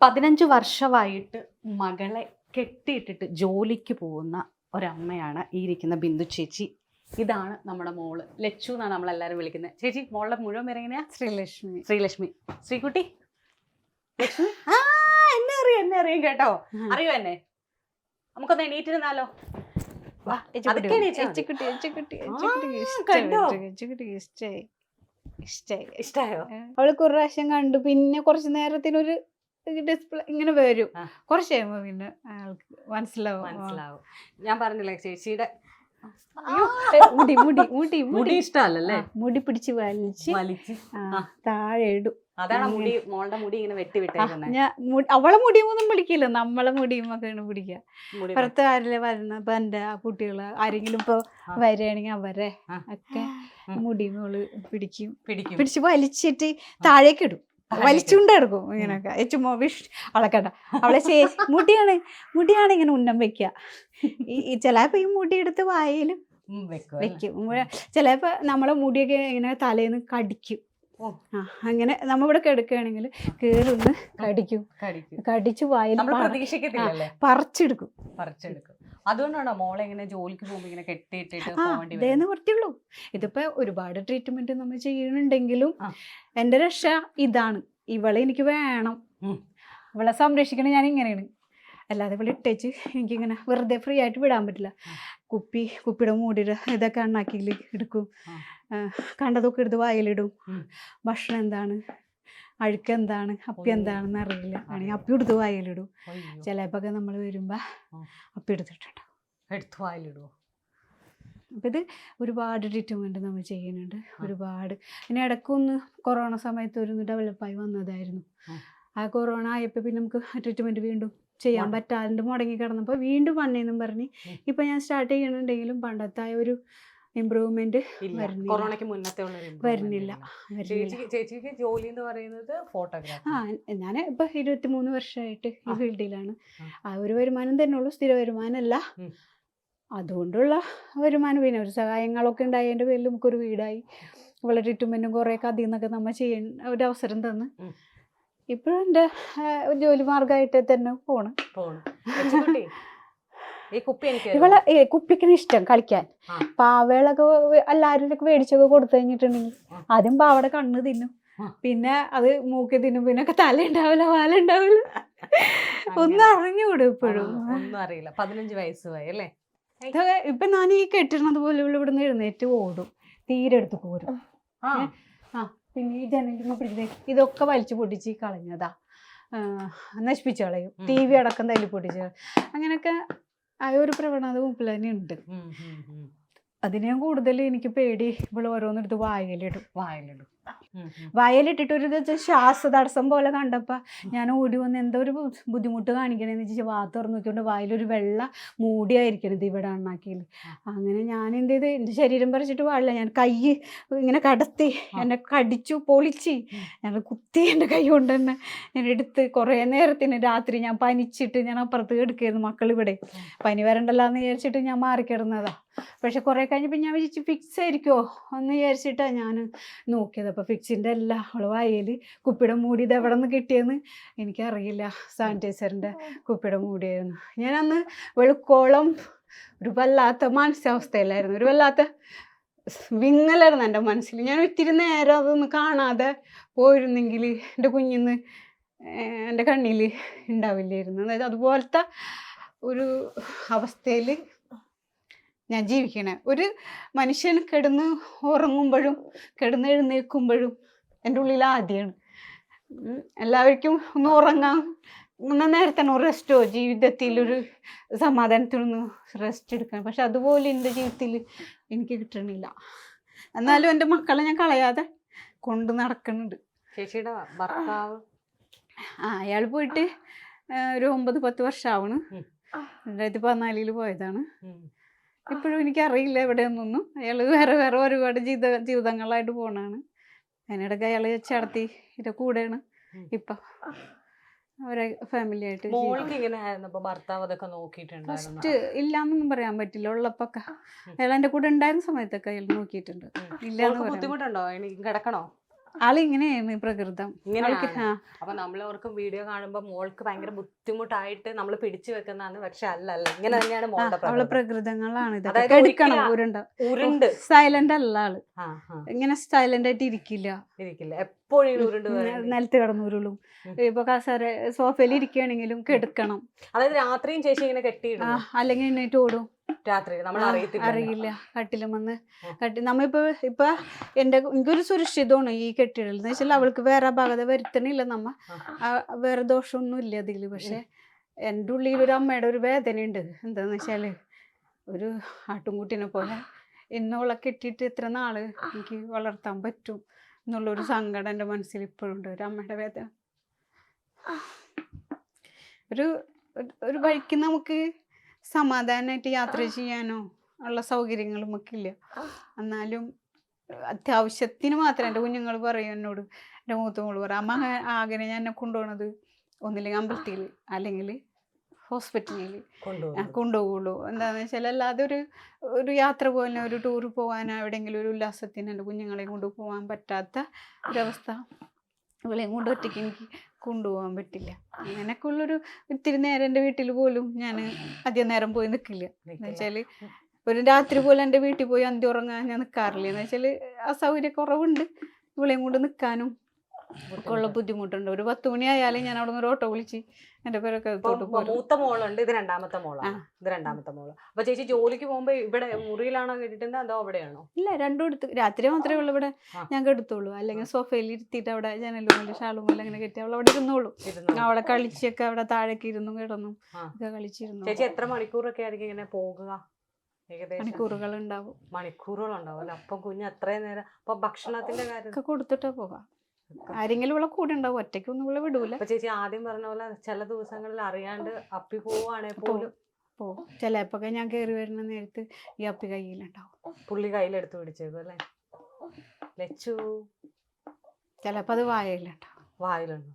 പതിനഞ്ച് വർഷമായിട്ട് മകളെ കെട്ടിയിട്ടിട്ട് ജോലിക്ക് പോകുന്ന ഒരമ്മയാണ് ഈ ഇരിക്കുന്ന ബിന്ദു ചേച്ചി. ഇതാണ് നമ്മുടെ മോൾ. ലച്ചു എന്നാണ് നമ്മളെല്ലാവരും വിളിക്കുന്നത്. ചേച്ചി മോളുടെ മുഴുവൻ പേര് എങ്ങനെയാ? ശ്രീലക്ഷ്മി. ശ്രീലക്ഷ്മി. ശ്രീകുട്ടി? ലക്ഷ്മി? ആ എന്നെ അറിയാം എന്നെ അറിയാം കേട്ടോ. അറിയോ എന്നെ? നമുക്കൊന്ന് എണീറ്റിരുന്നാലോ? ഇഷ്ടായോ? അവൾ കുറേ പ്രാവശ്യം കണ്ടു. പിന്നെ കുറച്ചു നേരത്തിനൊരു ഡിസ്പ്ലേ ഇങ്ങനെ വരും. കുറച്ച് കഴിയുമ്പോൾ പിന്നെ ആൾക്ക് മനസ്സിലാവും. മനസ്സിലാവും. ഞാൻ പറഞ്ഞില്ലേ ചേച്ചിയുടെ മുടി മുടി മുടി മുടി. ഇഷ്ടമല്ലേ മുടി പിടിച്ച് വലിച്ച് വലിച്ച്. താഴെ ഇടും. അതാണ് മുടി മോളുടെ മുടി ഇങ്ങനെ വെട്ടി വിട്ടേക്കുന്നത് ഞാൻ അവളെ മുടിയുമൊന്നും പിടിക്കില്ല. നമ്മളെ മുടിയുമൊക്കെയാണ് പിടിക്കുക. മുടി പുറത്ത് ആരിലെ വരുന്ന ഇപ്പൊ എന്റെ കുട്ടികൾ ആരെങ്കിലും ഇപ്പൊ. വരികയാണെങ്കിൽ അവരെ. ഒക്കെ മുടി മോൾ പിടിക്കും. പിടിക്കും. പിടിച്ച് വലിച്ചിട്ട് താഴേക്ക് ഇടും. താഴേക്ക് വലിച്ചുകൊണ്ടെടുക്കും ഇങ്ങനെയൊക്കെ. ചുമ്മാ വിഷ് അളക്കണ്ട. അവളെ ചേ മുടിയാണ് മുടിയാണ് ഇങ്ങനെ ഉന്നം വെക്കുക ഈ ചിലപ്പോ ഈ മുടി എടുത്ത് വായയിലും വെക്കും ചിലപ്പോ നമ്മളെ മുടിയൊക്കെ ഇങ്ങനെ തലേന്ന് കടിക്കും. അങ്ങനെ നമ്മളിവിടെ കിടക്കുകയാണെങ്കിൽ കേറുന്ന് കടിക്കും. കടിച്ചു വായിൽ പറിച്ചെടുക്കും. പറിച്ചെടുക്കും. അതുകൊണ്ടാണോ മോളെ ഇങ്ങനെ ജോലിക്ക് പോകുമ്പോൾ ഇങ്ങനെ കെട്ടിയിട്ടിട്ട് പോകേണ്ടി അതേ? നിവർത്തിയുള്ളൂ ഇതിപ്പോ ഒരുപാട് ട്രീറ്റ്മെന്റ് നമ്മൾ ചെയ്യുന്നുണ്ടെങ്കിലും എന്റെ രക്ഷ ഇതാണ്. ഇവളെ എനിക്ക് വേണം. ഇവളെ സംരക്ഷിക്കണേ ഞാൻ ഇങ്ങനെയാണ്. അല്ലാതെ ഇവിടെ ഇട്ടേച്ച് എനിക്കിങ്ങനെ വെറുതെ ഫ്രീ ആയിട്ട് വിടാൻ പറ്റില്ല. കുപ്പി കുപ്പിയുടെ മൂടിയുടെ ഇതൊക്കെ അണ്ണാക്കിയിൽ എടുക്കും. കണ്ടതൊക്കെ എടുത്ത് വായിലിടും. ഭക്ഷണം എന്താണ്? അഴുക്ക് എന്താണ് അപ്പി എന്താണെന്ന് അറിയില്ല. ആണെങ്കിൽ. അപ്പി എടുത്ത് വായിലിടും. ചിലപ്പോൾ നമ്മൾ വരുമ്പോൾ അപ്പി എടുത്തിട്ടുണ്ട്. എടുത്ത് വായിലിടുവോ? അപ്പം ഇത് ഒരുപാട് ട്രീറ്റ്മെന്റ് നമ്മൾ ചെയ്യുന്നുണ്ട്. ഒരുപാട്. പിന്നെ ഇടയ്ക്കൊന്ന് കൊറോണ സമയത്ത് ഒരു ഡെവലപ്പായി വന്നതായിരുന്നു. ആ. കൊറോണ ആയപ്പോൾ പിന്നെ നമുക്ക് ട്രീറ്റ്മെന്റ് വീണ്ടും ചെയ്യാൻ പറ്റാണ്ട് മുടങ്ങി കിടന്നപ്പോൾ വീണ്ടും വന്നേന്നും പറഞ്ഞ്. ഇപ്പം ഞാൻ സ്റ്റാർട്ട് ചെയ്യണമെന്നുണ്ടെങ്കിലും പണ്ടത്തായ ഒരു വരുന്നില്ല. കൊറോണയ്ക്ക് മുന്നത്തെ വരുന്നില്ല. ചേച്ചിക്ക് ചേച്ചിക്ക് ജോലി എന്ന് പറയുന്നത് ഫോട്ടോഗ്രാഫി ആ ഞാൻ ഇപ്പൊ ഇരുപത്തി മൂന്ന് വർഷമായിട്ട് ഈ. ഫീൽഡിലാണ്. ആ. ഒരു വരുമാനം തന്നെ ഉള്ളൂ സ്ഥിര വരുമാനമല്ല അതുകൊണ്ടുള്ള വരുമാനം പിന്നെ ഒരു സഹായങ്ങളൊക്കെ ഉണ്ടായതിന്റെ പേരിൽ നമുക്കൊരു വീടായി. വളരെ ട്രീറ്റ്മെന്റും കുറേയൊക്കെ അതിൽ നിന്നൊക്കെ നമ്മൾ ചെയ്യാൻ ഒരു അവസരം തന്ന്. ഇപ്പോഴും എന്റെ ജോലി മാർഗമായിട്ട് തന്നെ പോണ്. പോണു ചേച്ചിക്കുട്ടി, ഈ കുപ്പി എനിക്ക് തരുമോ? ഇവളെ കുപ്പിക്കാണ് ഇഷ്ടം കളിക്കാൻ. പാവകളൊക്കെ എല്ലാവരും ഒക്കെ മേടിച്ചൊക്കെ കൊടുത്തു കഴിഞ്ഞിട്ടുണ്ടെങ്കിൽ ആദ്യം പാവയുടെ കണ്ണ് തിന്നും. പിന്നെ അത് മൂക്കി തിന്നും. പിന്നെ ഒക്കെ തല ഉണ്ടാവില്ല വാല ഉണ്ടാവില്ല. ഒന്നും. അറിഞ്ഞുകൂടും ഇപ്പോഴും. ഒന്നും അറിയില്ല. പതിനഞ്ച് വയസ്സുമായി അല്ലേ? ഇതൊക്കെ ഇപ്പൊ ഞാൻ ഈ കെട്ടിടണത് പോലെ ഇവിടെ നിന്ന് എഴുന്നേറ്റ് ഓടും. തീരെ എടുത്ത് പോരും ആ. പിന്നെ ഈ ജനലിന് പിടിച്ചത് ഇതൊക്കെ വലിച്ചു പൊട്ടിച്ച് കളഞ്ഞതാ. നശിപ്പിച്ചു കളയും. ടി വി അടക്കം തല്ലി പൊട്ടിച്ച്. അങ്ങനെയൊക്കെ ആ ഒരു പ്രവണത മുമ്പിൽ തന്നെ ഉണ്ട്. അതിനെ കൂടുതൽ എനിക്ക് പേടി ഇപ്പോൾ ഓരോന്നെടുത്ത് വായിലിടും വായിലിടും. വയലിട്ടിട്ട് ഒരു ശ്വാസ തടസ്സം പോലെ കണ്ടപ്പോൾ ഞാൻ ഓടി വന്ന് എന്തോ ഒരു ബുദ്ധിമുട്ട് കാണിക്കണേന്ന് വെച്ചാൽ വാ തുറന്നു നോക്കിക്കൊണ്ട് വായിലൊരു വെള്ള മൂടിയായിരിക്കണത് ഇവിടെ അണ്ണാക്കിയിൽ അങ്ങനെ ഞാൻ എന്ത് ചെയ്ത് എന്റെ ശരീരം പറിച്ചിട്ട് പാടില്ല. ഞാൻ കൈ ഇങ്ങനെ കടത്തി എന്നെ കടിച്ചു പൊളിച്ച് ഞാൻ കുത്തി എന്റെ കൈ കൊണ്ട് തന്നെ ഞാൻ എടുത്ത് കുറേ നേരത്തിന് രാത്രി ഞാൻ പനിച്ചിട്ട് ഞാൻ അപ്പുറത്ത് കിടക്കുകയായിരുന്നു മക്കൾ ഇവിടെ. പനി വരണ്ടല്ലോ എന്ന് വിചാരിച്ചിട്ട് ഞാൻ മാറിക്കിടന്നതാ. പക്ഷെ കുറേ കഴിഞ്ഞപ്പോൾ ഞാൻ വിചാരിച്ചു ഫിക്സ് ആയിരിക്കുമോ എന്ന് വിചാരിച്ചിട്ടാണ് ഞാൻ നോക്കിയത്. അപ്പോൾ ഫിക്സിന്റെ എല്ലാ അവൾ വായിൽ കുപ്പിയുടെ മൂടി ഇത് എവിടെ നിന്ന് കിട്ടിയെന്ന് എനിക്കറിയില്ല. സാനിറ്റൈസറിന്റെ കുപ്പിയുടെ മൂടിയായിരുന്നു. ഞാൻ അന്ന് വെളുക്കോളം ഒരു വല്ലാത്ത മാനസികാവസ്ഥയിലായിരുന്നു. ഒരു വല്ലാത്ത വിങ്ങലായിരുന്നു എന്റെ മനസ്സിൽ. ഞാൻ ഒത്തിരി നേരം അതൊന്നും കാണാതെ പോയിരുന്നെങ്കിൽ എന്റെ കുഞ്ഞിന്ന് എന്റെ കണ്ണിൽ ഉണ്ടാവില്ലായിരുന്നു. അതായത് അതുപോലത്തെ ഒരു അവസ്ഥയിൽ ഞാൻ ജീവിക്കണേ. ഒരു മനുഷ്യൻ കിടന്ന് ഉറങ്ങുമ്പോഴും കിടന്ന് എഴുന്നേൽക്കുമ്പോഴും എന്റെ ഉള്ളിൽ ആദ്യമാണ് എല്ലാവർക്കും ഒന്ന് ഉറങ്ങാം. ഒന്ന് നേരത്തെ റെസ്റ്റോ ജീവിതത്തിൽ ഒരു സമാധാനത്തിനൊന്ന് റെസ്റ്റ് എടുക്കണം. പക്ഷെ അതുപോലെ എന്റെ ജീവിതത്തിൽ എനിക്ക് കിട്ടണില്ല. എന്നാലും എന്റെ മക്കളെ ഞാൻ കളയാതെ കൊണ്ട് നടക്കുന്നുണ്ട്. ചേച്ചിയുടെ ഭർത്താവ്? ആ അയാൾ പോയിട്ട് ഒരു ഒമ്പത് പത്ത് വർഷമാവണ്. രണ്ടായിരത്തി പതിനാലിൽ പോയതാണ്. ഇപ്പോഴും എനിക്കറിയില്ല എവിടെയൊന്നും അയാൾ വേറെ വേറെ ഒരുപാട് ജീവിത ജീവിതങ്ങളായിട്ട് പോണാണ്. അതിനിടയ്ക്ക് അയാൾ ചടത്തി ഇതിന്റെ കൂടെയാണ്. ഇപ്പൊ അവരെ ഫാമിലി ആയിട്ട് മോൾക്ക് ഇങ്ങനെ ആയിരുന്നപ്പോ ഭർത്താവ് അതൊക്കെ ഫസ്റ്റ് ഇല്ലാന്നൊന്നും പറയാൻ പറ്റില്ല. ഉള്ളപ്പൊക്കെ. അയാൾ എന്റെ കൂടെ ഉണ്ടായിരുന്ന സമയത്തൊക്കെ അയാൾ നോക്കിയിട്ടുണ്ട്. പറയാൻ ബുദ്ധിമുട്ടുണ്ടോ? കിടക്കണോ? ആളിങ്ങനെയാണ് പ്രകൃതം. ഇങ്ങനെ അപ്പൊ നമ്മളോർക്കും വീഡിയോ കാണുമ്പോ മോൾക്ക് ഭയങ്കര ബുദ്ധിമുട്ടായിട്ട് നമ്മൾ പിടിച്ചു വെക്കുന്നതാണ് പക്ഷെ അല്ല അല്ല ഇങ്ങനെ തന്നെയാണ് അവളെ പ്രകൃതങ്ങളാണ് ഇതൊക്കെ. എടുക്കണം ഒരിക്കലും ഉരുണ്ട്. സൈലന്റ് അല്ല ആൾ. ഇങ്ങനെ സൈലന്റ് ആയിട്ട് ഇരിക്കില്ല. ഇരിക്കില്ല. എപ്പോഴും ഉരുണ്ട്. നിലത്ത് കിടന്ന് ഉരുളും. ഇപ്പൊ കസേര സോഫയിൽ ഇരിക്കുകയാണെങ്കിലും കെടുക്കണം. അതായത് രാത്രിയും ചേച്ചി ഇങ്ങനെ കെട്ടിയിടും അല്ലെങ്കിൽ എണ്ണീറ്റ് ഓടും. രാത്രി നമ്മൾ അറിയില്ല. കട്ടിലും വന്ന്. കട്ടി നമ്മിപ്പോ ഇപ്പൊ എന്റെ എനിക്കൊരു സുരക്ഷിതമാണ് ഈ കെട്ടിടൽ എന്ന് വെച്ചാൽ അവൾക്ക് വേറെ അപാകത വരുത്തണില്ല നമ്മ. വേറെ ദോഷമൊന്നും ഇല്ല അതിൽ. പക്ഷെ എന്റെ ഉള്ളിൽ ഒരു അമ്മയുടെ ഒരു വേദനയുണ്ട്. എന്താന്ന് വെച്ചാൽ ഒരു ആട്ടുംകുട്ടിനെ പോലെ എന്നോളെ കെട്ടിയിട്ട് എത്ര നാൾ എനിക്ക് വളർത്താൻ പറ്റും എന്നുള്ളൊരു സങ്കടം എന്റെ മനസ്സിൽ ഇപ്പോഴും ഉണ്ട്. ഒരു അമ്മയുടെ വേദന. ഒരു- ഒരു വഴിക്ക് നമുക്ക് സമാധാനമായിട്ട് യാത്ര ചെയ്യാനോ ഉള്ള സൗകര്യങ്ങളും ഒക്കെ ഇല്ല എന്നാലും അത്യാവശ്യത്തിന് മാത്രം എന്റെ കുഞ്ഞുങ്ങൾ പറയും എന്നോട് എന്റെ മൂത്ത മോൾ പറയും അമ്മ ആകെ ഞാൻ എന്നെ കൊണ്ടുപോകണത് ഒന്നില്ലെങ്കിൽ അമ്പലത്തിൽ അല്ലെങ്കിൽ ഹോസ്പിറ്റലിൽ കൊണ്ടുപോകും. കൊണ്ടുപോകുള്ളൂ എന്താണെന്ന് വെച്ചാൽ അല്ലാതെ ഒരു ഒരു യാത്ര പോകാനോ ഒരു ടൂർ പോകാനോ എവിടെയെങ്കിലും ഒരു ഉല്ലാസത്തിന് എന്റെ കുഞ്ഞുങ്ങളെയും കൊണ്ട് പോകാൻ പറ്റാത്ത ഒരവസ്ഥ. ഇവളെയും കൊണ്ട് ഒറ്റയ്ക്ക് എനിക്ക് കൊണ്ടുപോകാൻ പറ്റില്ല. അങ്ങനെയൊക്കെ ഉള്ളൊരു ഇത്തിരി നേരം എന്റെ വീട്ടിൽ പോലും ഞാൻ അധികം നേരം പോയി നിൽക്കില്ല എന്ന് വെച്ചാൽ ഒരു രാത്രി പോലും എന്റെ വീട്ടിൽ പോയി അന്തി ഉറങ്ങാൻ ഞാൻ നിൽക്കാറില്ല എന്ന് വെച്ചാൽ അസൗകര്യക്കുറവുണ്ട് ഇവളെയും കൊണ്ട് നിൽക്കാനും ഉള്ള ബുദ്ധിമുട്ടുണ്ട്. ഒരു പത്ത് മണി ആയാലും ഞാൻ അവിടെ നിന്ന് ഒരു ഓട്ടോ വിളിച്ച് എന്റെ പേരൊക്കെ മൂത്ത മോളുണ്ട്. ഇത് രണ്ടാമത്തെ മോളാണ് ഇത് രണ്ടാമത്തെ മോൾ. അപ്പൊ ചേച്ചി ജോലിക്ക് പോകുമ്പോ ഇവിടെ മുറിയിലാണോ കേട്ടിട്ടുണ്ട് അതോ അവിടെയാണോ? ഇല്ല രണ്ടും എടുത്ത്. രാത്രി മാത്രമേ ഉള്ളൂ ഇവിടെ. ഞാൻ കെടുത്തുള്ളൂ അല്ലെങ്കിൽ സോഫയിൽ ഇരുത്തിയിട്ട് അവിടെ ജനലും ഷാളുമല്ല അങ്ങനെ കെട്ടി അവൾ അവിടെ ഇരുന്നോളൂ. അവളെ അവിടെ കളിച്ചൊക്കെ അവിടെ താഴേക്ക് ഇരുന്നു കിടന്നു. ഒക്കെ കളിച്ചിരുന്നു. ചേച്ചി എത്ര മണിക്കൂറൊക്കെ ആയിരിക്കും ഇങ്ങനെ പോകുക? മണിക്കൂറുകൾ ഉണ്ടാവും മണിക്കൂറുകളുണ്ടാവും അല്ലെ? അപ്പൊ കുഞ്ഞ് അത്രയും നേരം അപ്പൊ ഭക്ഷണത്തിന്റെ കാര്യം കൊടുത്തിട്ടാ പോകാം. ആരെങ്കിലും ഇവിടെ കൂടെ ഉണ്ടാവും ഒറ്റയ്ക്കൊന്നും ഇവിടെ വിടൂല. അപ്പൊ ചേച്ചി ആദ്യം പറഞ്ഞ പോലെ ചില ദിവസങ്ങളിൽ അറിയാണ്ട് അപ്പി പോവാണെ പോലും. പോവും ചിലപ്പോ ഞാൻ കയറി വരുന്ന നേരത്ത് ഈ അപ്പി കയ്യിലുണ്ടാവും. പുള്ളി കയ്യിലെടുത്ത് പിടിച്ചേക്കും അല്ലേ? ലച്ചു. ചിലപ്പോ അത് വായയിലുണ്ടാവും വായിലുണ്ട്?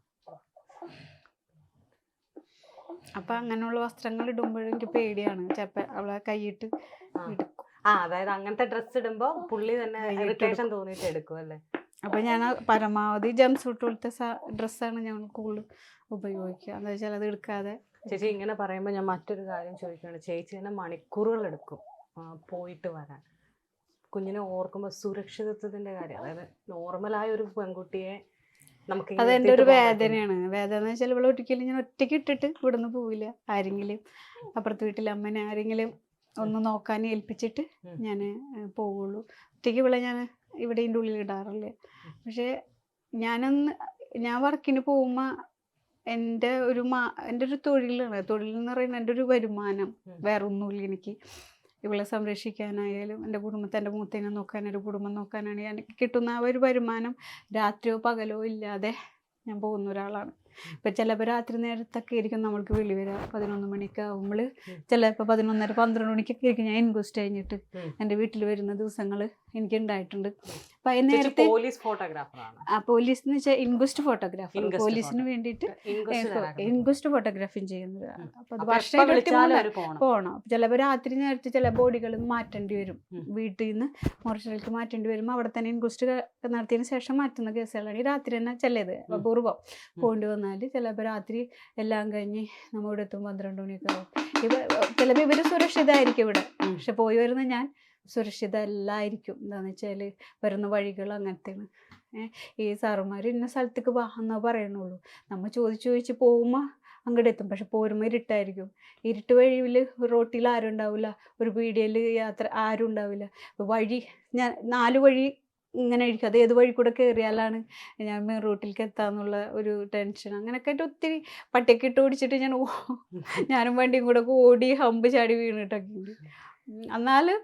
അപ്പൊ അങ്ങനെയുള്ള വസ്ത്രങ്ങൾ ഇടുമ്പോഴും എനിക്ക് പേടിയാണ്. ചിലപ്പോ അവളെ കൈയിട്ട് ആ. എടുക്കും. ആ അതായത് അങ്ങനത്തെ ഡ്രസ്സ് ഇടുമ്പോ പുള്ളി തന്നെ ഇറിറ്റേഷൻ തോന്നിയിട്ട് എടുക്കും അല്ലേ? അപ്പോൾ ഞാൻ പരമാവധി ജംപ് സൂട്ട് പോലത്തെ ഡ്രസ്സാണ് ഞങ്ങൾ കൂടുതൽ ഉപയോഗിക്കുക. എന്താ വെച്ചാൽ അത് എടുക്കാതെ ചേച്ചി ഇങ്ങനെ പറയുമ്പോൾ ഞാൻ മറ്റൊരു കാര്യം ചോദിക്കുകയാണ്. ചേച്ചി തന്നെ മണിക്കൂറുകൾ എടുക്കും പോയിട്ട് വരാൻ. കുഞ്ഞിനെ ഓർക്കുമ്പോൾ സുരക്ഷിതത്വത്തിന്റെ കാര്യം. അതായത് നോർമലായ ഒരു പെൺകുട്ടിയെ നമുക്ക് ഇങ്ങനെ അത് എന്റെ ഒരു. വേദനയാണ്. വേദന എന്ന് വെച്ചാൽ ഇവിടെ ഒറ്റയ്ക്ക് ഞാൻ ഒറ്റയ്ക്ക് ഇട്ടിട്ട് ഇവിടുന്ന് പോവില്ല. ആരെങ്കിലും അപ്പുറത്ത് വീട്ടിൽ അമ്മനെ ആരെങ്കിലും ഒന്ന് നോക്കാൻ ഏൽപ്പിച്ചിട്ട് ഞാൻ പോവുള്ളൂ. ഒറ്റയ്ക്ക് ഇവിടെ ഞാൻ ഇവിടെ ഇതിന്റെ ഉള്ളിൽ ഇടാറില്ല പക്ഷേ ഞാനൊന്ന് ഞാൻ വർക്കിന് പോകുമ്പോൾ എന്റെ ഒരു മാ എന്റെ ഒരു തൊഴിലാണ്. തൊഴിൽ എന്ന് പറയുന്നത് എന്റെ ഒരു വരുമാനം. വേറൊന്നുമില്ല എനിക്ക്. ഇവളെ സംരക്ഷിക്കാനായാലും എന്റെ കുടുംബത്തെ എന്റെ മൂത്തേനെ നോക്കാൻ എന്റെ കുടുംബം നോക്കാനാണെങ്കിൽ എനിക്ക് കിട്ടുന്ന ആ ഒരു വരുമാനം രാത്രിയോ പകലോ ഇല്ലാതെ ഞാൻ പോകുന്ന ഒരാളാണ്. ഇപ്പം ചിലപ്പോൾ രാത്രി നേരത്തൊക്കെ ആയിരിക്കും നമ്മൾക്ക് വിളി വരിക പതിനൊന്ന് മണിക്ക് ആകുമ്പോൾ. ചിലപ്പോൾ പതിനൊന്നര പന്ത്രണ്ട് മണിക്കൊക്കെ ആയിരിക്കും ഞാൻ ഇൻക്വസ്റ്റ് കഴിഞ്ഞിട്ട്. എന്റെ വീട്ടിൽ വരുന്ന ദിവസങ്ങൾ എനിക്ക് ഉണ്ടായിട്ടുണ്ട് അപ്പം നേരത്തെ പോലീസ് ഫോട്ടോഗ്രാഫറാണ് ആ പോലീസ് എന്ന് വെച്ചാൽ ഇൻക്വസ്റ്റ് ഫോട്ടോഗ്രാഫർ പോലീസിന്. വേണ്ടിയിട്ട് ഇൻക്വസ്റ്റ് ഫോട്ടോഗ്രാഫിയും ചെയ്യുന്നത് ഉം. അപ്പോൾ അത് അപ്പൊ വർഷം പോകണം ചിലപ്പോൾ രാത്രി നേരത്തെ ചില ബോഡികൾ മാറ്റേണ്ടി വരും. വീട്ടിൽ നിന്ന് മോർച്ചറിലേക്ക് മാറ്റേണ്ടി വരുമ്പോൾ അവിടെ തന്നെ ഇൻക്വസ്റ്റ് നടത്തിയതിന് ശേഷം മാറ്റുന്ന കേസുകളാണ് ഈ രാത്രി തന്നെ ചിലത് ഉം. അപൂർവം പോകേണ്ടി വന്നാൽ ചിലപ്പോൾ രാത്രി എല്ലാം കഴിഞ്ഞ് നമ്മൾ ഇവിടെ എത്തും പന്ത്രണ്ട് മണിയൊക്കെ ആവും. ഇവ ചിലപ്പോൾ ഇവർ സുരക്ഷിതമായിരിക്കും ഇവിടെ. പക്ഷെ പോയി വരുന്ന ഞാൻ സുരക്ഷിതമല്ലായിരിക്കും എന്താണെന്ന് വെച്ചാൽ വരുന്ന വഴികൾ അങ്ങനത്തെയാണ്. ഈ സാറുമാർ ഇന്ന സ്ഥലത്തേക്ക് വാ എന്നേ പറയണുള്ളൂ. നമ്മൾ ചോദിച്ചു ചോദിച്ച് പോകുമ്പോൾ അങ്ങോട്ട് എത്തും. പക്ഷെ പോരുമ്പോൾ ഇരുട്ടായിരിക്കും. ഇരുട്ട് വഴിയിൽ റോട്ടിൽ ആരും ഉണ്ടാവില്ല ഒരു പീടിയയിൽ യാത്ര ആരും ഉണ്ടാവില്ല വഴി ഞാൻ നാല് വഴി ഇങ്ങനെ ഇരിക്കും അത് ഏത് വഴി കൂടെ കയറിയാലാണ് ഞാൻ മെയിൻ റൂട്ടിലേക്ക് എത്താന്നുള്ള ഒരു ടെൻഷൻ അങ്ങനെയൊക്കെ ആയിട്ട് ഒത്തിരി പട്ടിയൊക്കെ ഇട്ട് ഓടിച്ചിട്ട് ഞാൻ ഓ- ഞാനും വണ്ടിയും കൂടെ ഓടി ഹമ്പ് ചാടി വീണിട്ടൊക്കെ ഉണ്ട് എന്നാലും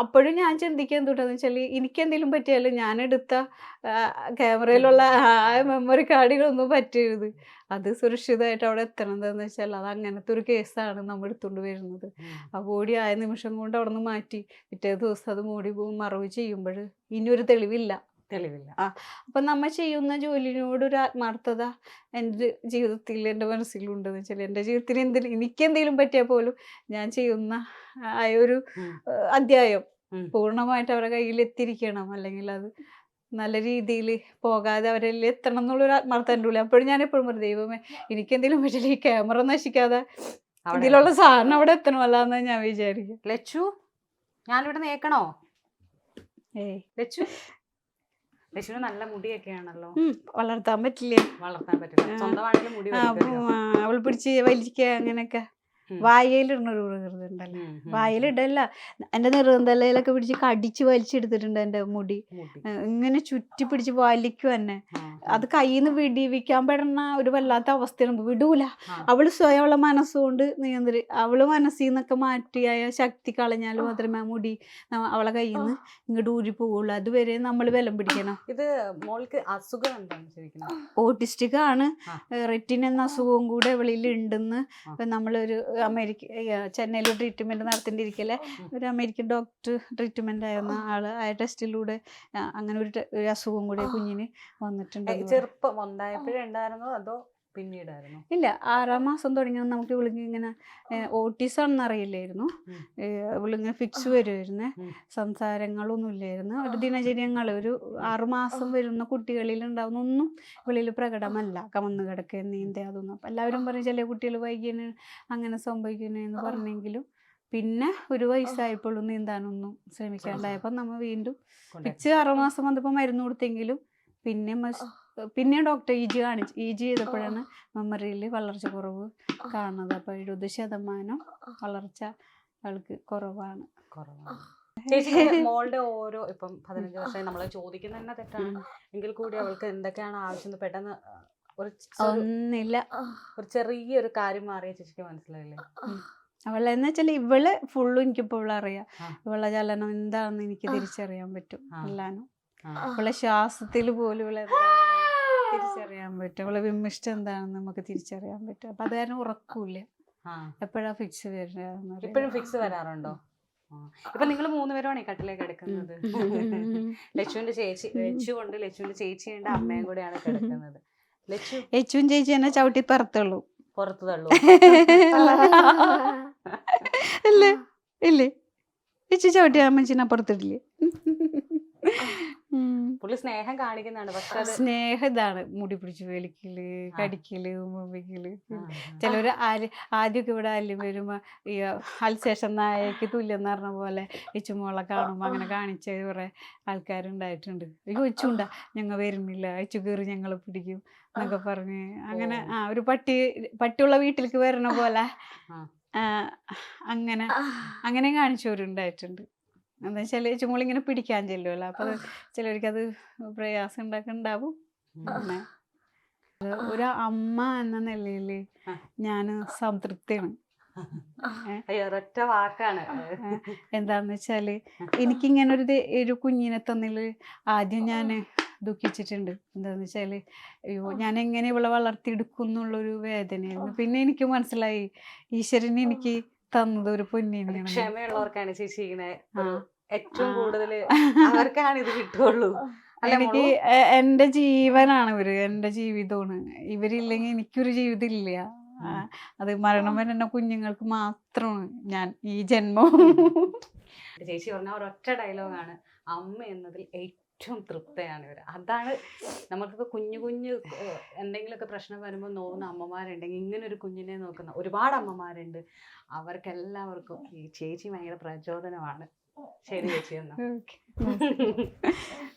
അപ്പോഴും ഞാൻ ചിന്തിക്കാൻ തൊട്ടെന്ന് വെച്ചാൽ എനിക്ക് എന്തെങ്കിലും പറ്റിയാലും ഞാനെടുത്ത ക്യാമറയിലുള്ള ആ മെമ്മറി കാർഡുകളൊന്നും പറ്റരുത്. അത് സുരക്ഷിതമായിട്ട് അവിടെ എത്തണതെന്ന് വെച്ചാൽ അത് അങ്ങനത്തെ ഒരു കേസാണ് നമ്മൾ എടുത്തുകൊണ്ട് വരുന്നത്. ആ ബോഡി ആയ നിമിഷം കൊണ്ട് അവിടെ നിന്ന് മാറ്റി പിറ്റേ ദിവസം അത് മൂടി പോകും മറവ് ചെയ്യുമ്പോൾ ഇനി ഒരു തെളിവില്ല. ആ അപ്പം നമ്മൾ ചെയ്യുന്ന ജോലിനോട് ഒരു ആത്മാർത്ഥത എന്റെ ജീവിതത്തിൽ എന്റെ മനസ്സിലുണ്ടെന്ന് വെച്ചാൽ എന്റെ ജീവിതത്തിൽ എന്തെങ്കിലും എനിക്ക് എന്തെങ്കിലും പറ്റിയാൽ പോലും ഞാൻ ചെയ്യുന്ന ആ ഒരു. അധ്യായം പൂർണമായിട്ട് അവരുടെ കയ്യിൽ എത്തിയിരിക്കണം. അല്ലെങ്കിൽ അത് നല്ല രീതിയിൽ പോകാതെ അവരെല്ലാം എത്തണം എന്നുള്ളൊരു ആത്മാർത്ഥം എന്റെ ഉള്ളിൽ. അപ്പോഴും ഞാൻ എപ്പോഴും പറയും ദൈവമേ എനിക്ക് എന്തെങ്കിലും പറ്റില്ല ഈ ക്യാമറ നശിക്കാതെ അതിലുള്ള ഇതിലുള്ള സാധനം അവിടെ എത്തണമല്ല എന്ന് ഞാൻ വിചാരിക്കും. ലച്ചു ഞാനിവിടെ നേക്കണോ ഏയ്. ലച്ചു ലച്ചുവിന് നല്ല മുടിയൊക്കെയാണല്ലോ. ആണല്ലോ വളർത്താൻ പറ്റില്ല? വളർത്താൻ പറ്റില്ല. സ്വന്തമാണെങ്കിലും മുടി അവൾ പിടിച്ച് വലിക്കുക അങ്ങനെയൊക്കെ. ഉം. വായയിലിടുന്നൊരു ഉണ്ടല്ലോ ഉം, ഉം, വായിലിടല്ല എന്റെ നെറുകന്തലയിലൊക്കെ പിടിച്ച് കടിച്ച് വലിച്ചെടുത്തിട്ടുണ്ട് എന്റെ മുടി. ഇങ്ങനെ ചുറ്റി പിടിച്ച് വലിക്കും എന്നെ. അത് കയ്യിൽ നിന്ന് വിടിവിക്കാൻ പെടുന്ന ഒരു വല്ലാത്ത അവസ്ഥയാണ്. വിടൂല. അവൾ സ്വയം അവളെ മനസ്സുകൊണ്ട് നിയന്ത്രി അവൾ മനസ്സിൽ നിന്നൊക്കെ മാറ്റിയായ ശക്തി കളഞ്ഞാൽ മാത്രമേ ആ മുടി അവളെ കയ്യിൽ നിന്ന് ഇങ്ങോട്ട് ഊരി പോവുള്ളൂ അതുവരെ നമ്മൾ വിലം പിടിക്കണം. ഇത് മോൾക്ക് അസുഖം എന്താണ് ഓട്ടിസ്റ്റിക് ആണ്. റെറ്റിൻ എന്ന അസുഖവും കൂടെ ഇവളിൽ ഉണ്ടെന്ന് നമ്മളൊരു അമേരിക്ക ചെന്നൈയിൽ ട്രീറ്റ്മെന്റ് നടത്തിണ്ടിരിക്കലെ ഒരു അമേരിക്കൻ ഡോക്ടർ ട്രീറ്റ്മെന്റ് ആയിരുന്ന ആൾ ആ ടെസ്റ്റിലൂടെ അങ്ങനെ ഒരു അസുഖം കൂടി കുഞ്ഞിന് വന്നിട്ടുണ്ട് ചെറുപ്പം ഉണ്ടായപ്പോഴേ ഉണ്ടായിരുന്നോ അതോ പിന്നീടായിരുന്നോ? ഇല്ല ആറാം മാസം തുടങ്ങി നമുക്ക് വിളിങ്ങി ഇങ്ങനെ ഓട്ടീസ്. ഇവളിങ്ങനെ ഫിക്സ് വരുമായിരുന്നു സംസാരങ്ങളൊന്നും ഇല്ലായിരുന്നു. ഒരു ദിനചര്യങ്ങൾ ഒരു ആറുമാസം വരുന്ന കുട്ടികളിൽ ഉണ്ടാവുന്ന ഒന്നും ഇവളിൽ പ്രകടമല്ല. കമന്ന് കിടക്കുക നീന്ത അതൊന്നും. അപ്പം എല്ലാവരും പറയും ചില കുട്ടികൾ വൈകിന് അങ്ങനെ സംഭവിക്കുന്നു എന്ന് പറഞ്ഞെങ്കിലും പിന്നെ ഒരു വയസ്സായപ്പോഴും നീന്താനൊന്നും ശ്രമിക്കാണ്ടായപ്പോൾ നമ്മൾ വീണ്ടും. ഫിക്സ് ആറുമാസം വന്നപ്പോൾ മരുന്ന് കൊടുത്തെങ്കിലും പിന്നെ പിന്നെ ഡോക്ടർ ഇ ജി കാണിച്ചു ഇ ജി ചെയ്തപ്പോഴാണ് മെമ്മറിയിൽ വളർച്ച കുറവ് കാണുന്നത്. അപ്പോൾ എഴുപത് ശതമാനം വളർച്ച ആൾക്ക് കുറവാണ്. മോളുടെ ഓരോ ഇപ്പം പതിനഞ്ച് വർഷമായി നമ്മൾ ചോദിക്കുന്ന തന്നെ തെറ്റാണ്. എങ്കിൽ കൂടി അവൾക്ക് എന്തൊക്കെയാണ് ആവശ്യം പെട്ടെന്ന് ഒരു ഒന്നില്ല ഒരു ചെറിയൊരു കാര്യം മാറിയ ചേച്ചിക്ക് മനസ്സിലായില്ലേ? അവളെ എന്ന് വെച്ചാൽ ഇവൾ ഫുള്ളും എനിക്കിപ്പോൾ അറിയാം. ഇവളെ ചലനം എന്താണെന്ന് എനിക്ക് തിരിച്ചറിയാൻ പറ്റും. എല്ലാനും. ഇവളെ അവളെ ശ്വാസത്തിൽ പോലും ഇവളെ തിരിച്ചറിയാൻ പറ്റും. അവളെ വിമിഷ്ടം എന്താണെന്ന് നമുക്ക് തിരിച്ചറിയാൻ പറ്റും. അപ്പൊ അത് കാരണം ഉറക്കൂല ആ. എപ്പോഴാ ഫിക്സ് വരുന്നത് ഇപ്പോഴും ഫിക്സ് വരാറുണ്ടോ. ഇപ്പൊ നിങ്ങൾ മൂന്നുപേരുമാണ് ഈ കട്ടിലേക്ക് എടുക്കുന്നത് ലച്ചുവിന്റെ ചേച്ചി ലച്ചു കൊണ്ട് ലച്ചുവിന്റെ ചേച്ചിയുടെ അമ്മയും കൂടെയാണ് കിടക്കുന്നത്. ലച്ചു? ഏച്ചും ചേച്ചി എന്നെ ചവിട്ടി പറത്തുള്ളൂ. പുറത്തു തള്ളു ഇല്ലേ? ഇല്ലേ ചേച്ചി ചവിട്ടി അമ്മച്ചിനെ പുറത്തിട്ടില്ലേ ഉം. പുള്ളി സ്നേഹം കാണിക്കുന്നതാണ്. പക്ഷെ സ്നേഹം ഇതാണ്. മുടി പിടിച്ച് വലിക്കൽ കടിക്കൽ ഉമ്മിക്കൽ ചിലവര് ആര് ആദ്യമൊക്കെ ഇവിടെ അല്ലും വരുമ്പോ ഈ അൽശേഷം നായക്ക് തുല്യം എന്ന് പറഞ്ഞ പോലെ ഈ ചുമോളെ കാണുമ്പോ അങ്ങനെ കാണിച്ച കുറെ ആൾക്കാരുണ്ടായിട്ടുണ്ട്. ഒച്ചുണ്ട ഞങ്ങൾ വരുന്നില്ല. അച്ചു കയറി ഞങ്ങൾ പിടിക്കും എന്നൊക്കെ പറഞ്ഞ് അങ്ങനെ ആ ഒരു പട്ടി പട്ടിയുള്ള വീട്ടിലേക്ക് വരണ പോലെ അങ്ങനെ അങ്ങനെ കാണിച്ചവരുണ്ടായിട്ടുണ്ട്. എന്താ വെച്ചാൽ ചുമളിങ്ങനെ പിടിക്കാൻ ചെല്ലുമല്ലോ അപ്പൊ ചിലവർക്ക് അത് പ്രയാസം ഉണ്ടാക്കുന്നുണ്ടാവും. പിന്നെ ഒരു അമ്മ എന്ന നിലയിൽ ഞാൻ ഞാൻ സംതൃപ്തിയാണ് ഒരൊറ്റ വാക്കാണ് എന്താന്ന് വെച്ചാൽ എനിക്കിങ്ങനെ ഒരു ഒരു കുഞ്ഞിനെ തന്നിൽ ആദ്യം ഞാൻ ദുഃഖിച്ചിട്ടുണ്ട്. എന്താന്ന് വെച്ചാൽ അയ്യോ ഞാൻ എങ്ങനെ ഇവളെ വളർത്തിയെടുക്കും എന്നുള്ളൊരു വേദനയായിരുന്നു. പിന്നെ എനിക്ക് മനസ്സിലായി. ഈശ്വരൻ എനിക്ക് തന്നത് ഒരു പൊന്നിനെയാണ്. ക്ഷമയുള്ളവർക്കാണ് ചേച്ചി ഇങ്ങനെ ഏറ്റവും. കൂടുതൽ അവർക്കാണ് ഇത് കിട്ടുള്ളൂ. എനിക്ക് എന്റെ ജീവനാണ് ഇവർ എന്റെ ജീവിതമാണ്. ഇവരില്ലെങ്കിൽ എനിക്കൊരു ജീവിതം ഇല്ല അത് മരണം വരെ എന്നെ കുഞ്ഞുങ്ങൾക്ക് മാത്രമാണ് ഞാൻ ഈ ജന്മം ചേച്ചി പറഞ്ഞ ഒരൊറ്റ ഡയലോഗാണ് അമ്മ എന്നതിൽ ഏറ്റവും തൃപ്തയാണ് ഇവർ അതാണ് നമുക്കിപ്പോൾ കുഞ്ഞു കുഞ്ഞു എന്തെങ്കിലുമൊക്കെ പ്രശ്നം വരുമ്പോൾ നോക്കുന്ന അമ്മമാരുണ്ടെങ്കിൽ ഇങ്ങനെ ഒരു കുഞ്ഞിനെ നോക്കുന്ന ഒരുപാട് അമ്മമാരുണ്ട്. അവർക്കെല്ലാവർക്കും ഈ ചേച്ചി ഭയങ്കര പ്രചോദനമാണ്. ശരി ചേച്ചി എന്നാ. Okay.